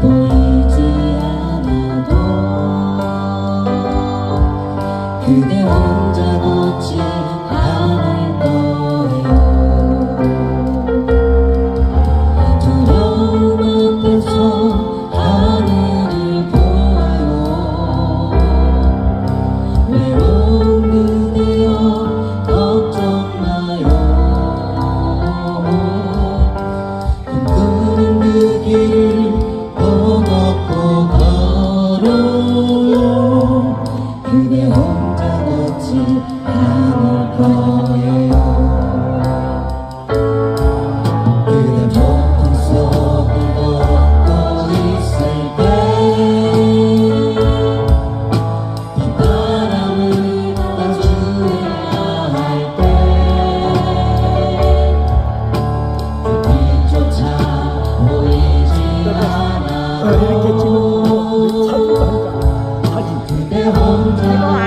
보이지 않아도 그대 你